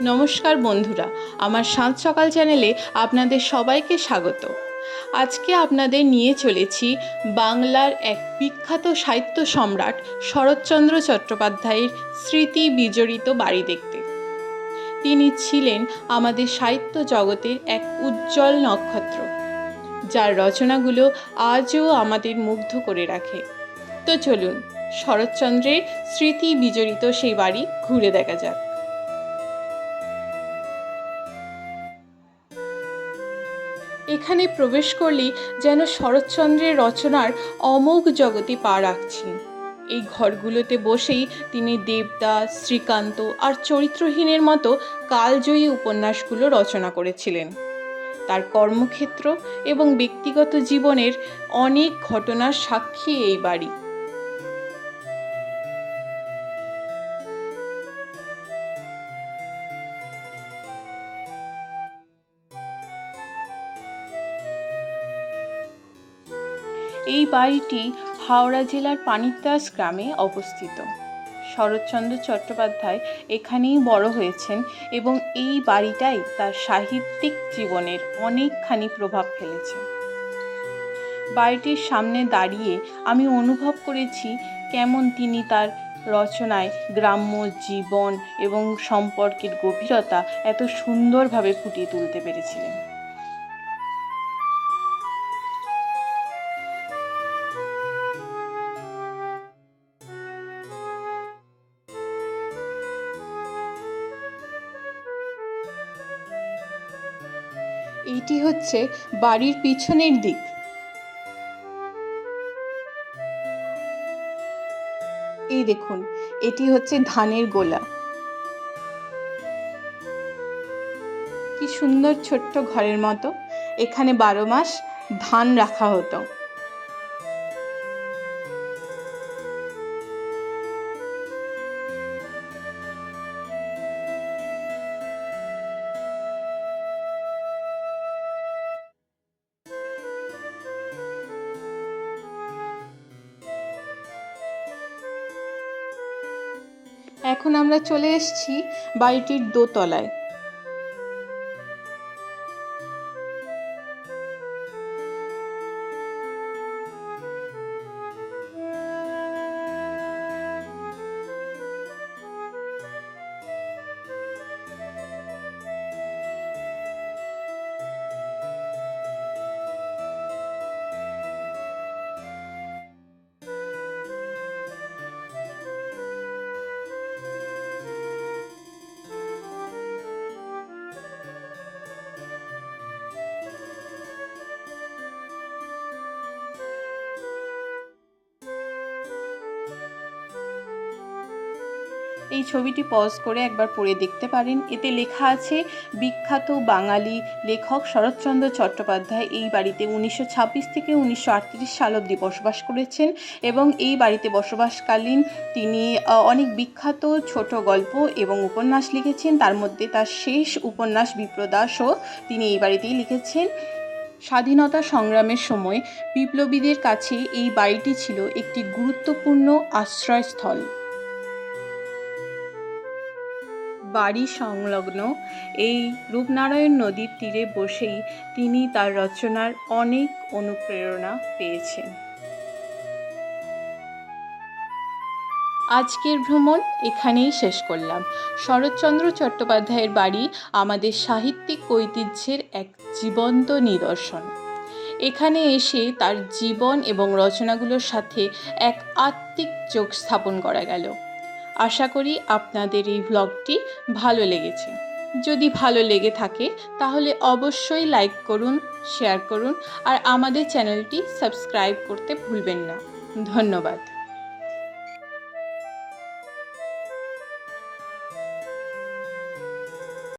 নমস্কার বন্ধুরা, আমার সাত সকাল চ্যানেলে আপনাদের সবাইকে স্বাগত। আজকে আপনাদের নিয়ে চলেছি বাংলার এক বিখ্যাত সাহিত্য সম্রাট শরৎচন্দ্র চট্টোপাধ্যায়ের স্মৃতি বিজড়িত বাড়ি দেখতে। তিনি ছিলেন আমাদের সাহিত্য জগতের এক উজ্জ্বল নক্ষত্র, যার রচনাগুলো আজও আমাদের মুগ্ধ করে রাখে। তো চলুন, শরৎচন্দ্রের স্মৃতি বিজড়িত সেই বাড়ি ঘুরে দেখা যাক। এখানে প্রবেশ করলেই যেন শরৎচন্দ্রের রচনার অমোঘ জগতে পা রাখছি এই ঘরগুলোতে বসেই তিনি দেবদাস শ্রীকান্ত আর চরিত্রহীনের মতো কালজয়ী উপন্যাসগুলো রচনা করেছিলেন। তার কর্মক্ষেত্র এবং ব্যক্তিগত জীবনের অনেক ঘটনার সাক্ষী এই বাড়ি। এই বাড়িটি হাওড়া জেলার পানিতাস গ্রামে অবস্থিত। শরৎচন্দ্র চট্টোপাধ্যায় এখানেই বড় হয়েছেন এবং এই বাড়িটাই তার সাহিত্যিক জীবনের অনেকখানি প্রভাব ফেলেছে। বাড়িটির সামনে দাঁড়িয়ে আমি অনুভব করেছি কেমন তিনি তার রচনায় গ্রাম্য জীবন এবং সম্পর্কের গভীরতা এত সুন্দরভাবে ফুটিয়ে তুলতে পেরেছিলেন। এইটি হচ্ছে বাড়ির পিছনের দিক। এই দেখুন, এটি হচ্ছে ধানের গোলা। কি সুন্দর ছোট্ট ঘরের মতো। এখানে বারো মাস ধান রাখা হতো। এখন আমরা চলে এসেছি বাড়িটির দোতলায়। এই ছবিটি পজ করে একবার পড়ে দেখতে পারেন। এতে লেখা আছে, বিখ্যাত বাঙালি লেখক শরৎচন্দ্র চট্টোপাধ্যায় এই বাড়িতে উনিশশো ছাব্বিশ থেকে উনিশশো আটত্রিশ সাল অবধি বসবাস করেছেন এবং এই বাড়িতে বসবাসকালীন তিনি অনেক বিখ্যাত ছোট গল্প এবং উপন্যাস লিখেছেন। তার মধ্যে তার শেষ উপন্যাস বিপ্রদাসও তিনি এই বাড়িতেই লিখেছেন। স্বাধীনতা সংগ্রামের সময় বিপ্লবীদের কাছে এই বাড়িটি ছিল একটি গুরুত্বপূর্ণ আশ্রয়স্থল। বাড়ি সংলগ্ন এই রূপনারায়ণ নদীর তীরে বসেই তিনি তার রচনার অনেক অনুপ্রেরণা পেয়েছেন। আজকের ভ্রমণ এখানেই শেষ করলাম। শরৎচন্দ্র চট্টোপাধ্যায়ের বাড়ি আমাদের সাহিত্যিক ঐতিহ্যের এক জীবন্ত নিদর্শন। এখানে এসে তার জীবন এবং রচনাগুলোর সাথে এক আত্মিক যোগ স্থাপন করা গেল। আশা করি আপনাদের এই ভ্লগটি ভালো লেগেছে। যদি ভালো লেগে থাকে, তাহলে অবশ্যই লাইক করুন শেয়ার করুন, আর আমাদের চ্যানেলটি সাবস্ক্রাইব করতে ভুলবেন না। ধন্যবাদ।